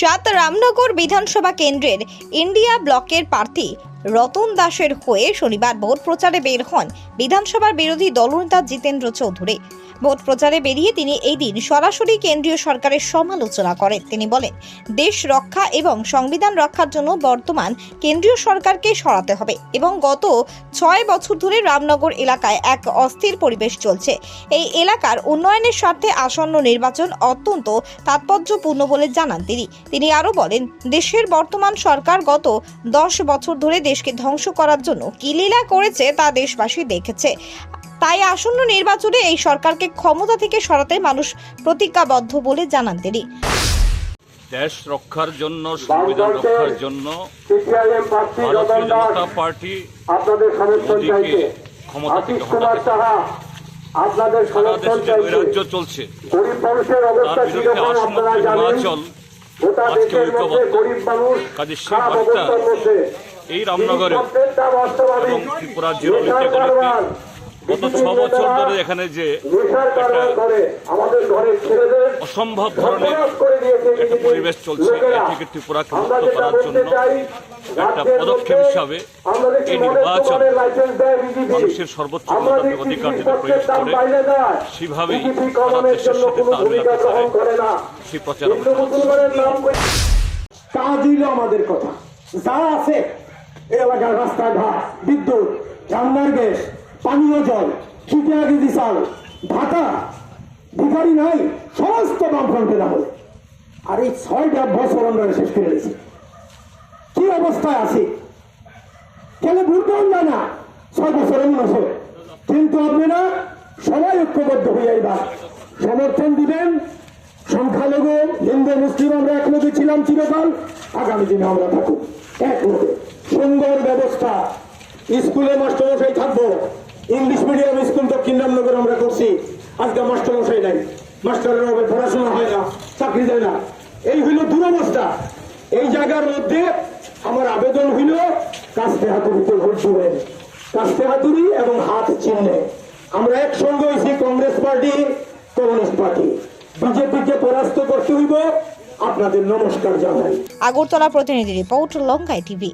সাত রামনগর বিধানসভা কেন্দ্রের ইন্ডিয়া ব্লকের প্রার্থী রতন দাসের হয়ে শনিবার ভোট প্রচারে বের হন বিধানসভার বিরোধী দলনেতা জিতেন্দ্র চৌধুরী। ভোট প্রচারে বেরিয়ে তিনি এই দিন সরাসরি কেন্দ্রীয় সরকারের সমালোচনা করেন। তিনি বলেন, দেশ রক্ষা এবং সংবিধান রক্ষার জন্য বর্তমান কেন্দ্রীয় সরকারকে সরাতে হবে এবং গত ছয় বছর ধরে রামনগর এলাকায় এক অস্থির পরিবেশ চলছে। এই এলাকার উন্নয়নের স্বার্থে আসন্ন নির্বাচন অত্যন্ত তাৎপর্যপূর্ণ বলে জানান তিনি। তিনি আরও বলেন, দেশের বর্তমান সরকার গত দশ বছর ধরে দেশকে ধ্বংস করার জন্য কি লীলা করেছে তা দেশবাসী দেখেছে। তাই আসন্ন নির্বাচনে এই সরকারকে ক্ষমতা থেকে সরাতে মানুষ প্রতিজ্ঞাবদ্ধ বলে জানান তিনি। দেশ রক্ষার জন্য সংবিধান রক্ষার জন্য ভারতীয় জনতা পার্টি মোদীকে ক্ষমতা থেকে হটাতে আপনাদের সমর্থন চলছে গরিব মানুষের তার অবস্থা বিরুদ্ধে কীরকম আপনারা জানেন? হিমাচল গোটা আজকে দেশের মধ্যে ঐক্যবদ্ধ। গরিব মানুষ কাজে সেই খারাপ বার্তা অবস্থার মধ্যে। এই রামনগরে এবং ত্রিপুরার কারবার, গত ছ বছর ধরে এখানে যে অসম্ভব ধরনের একটা পরিবেশ চলছে। এ থেকে ত্রিপুরাকে মুক্ত করার জন্য একটা পদক্ষেপ হিসাবে এই নির্বাচন। মানুষের সর্বোচ্চ গণতান্ত্রিক অধিকার যেটা প্রয়োগ করে সেভাবেই সারা দেশের সাথে তাল মেলাতে পারে সেই প্রচার কাজ হইল আমাদের কথা। যা আছে এই এলাকার রাস্তাঘাট, বিদ্যুৎ রান্নার গ্যাস, পানীয় জল খিটে আগে দিশাল ভাতা, ভিখারি নাই, সমস্ত বামফ্রন্টের আমলে আর এই ছয়টা বছর আমরা শেষ করে দিয়েছি। কি অবস্থায় আছে? কেন ভুলতেও যায় না ছয় বছর এমন আছে কিন্তু আপনারা সবাই ঐক্যবদ্ধ হয়ে এবার সমর্থন দিবেন সংখ্যালঘু, হিন্দু, মুসলিম আমরা এক লোকে ছিলাম চিরকাল। আগামী দিনে আমরা থাকুক। এক লোকে সুন্দর ব্যবস্থা। স্কুলে মাস্টারমশাই থাকব। ইংলিশ মিডিয়াম স্কুল দক্ষিণ রামনগর আমরা করছি। আজকে মাস্টারমশাই নাই। মাস্টারের অভাবে পড়াশোনা হয় না, চাকরি দেয় না। এই হইল দুরবস্থা। এই জায়গার মধ্যে আমার আবেদন হইল কাস্তে হাতুড়িতে ভোট দিবেন। কাস্তে হাতুড়ি এবং হাত চিহ্নে। আমরা একসঙ্গে হয়েছি কংগ্রেস পার্টি, কমিউনিস্ট পার্টি। বিজেপিকে পরাস্ত করতে হইব। আপনাদের নমস্কার জানাই। আগরতলা প্রতিনিধি রিপোর্ট লঙ্কায় টিভি।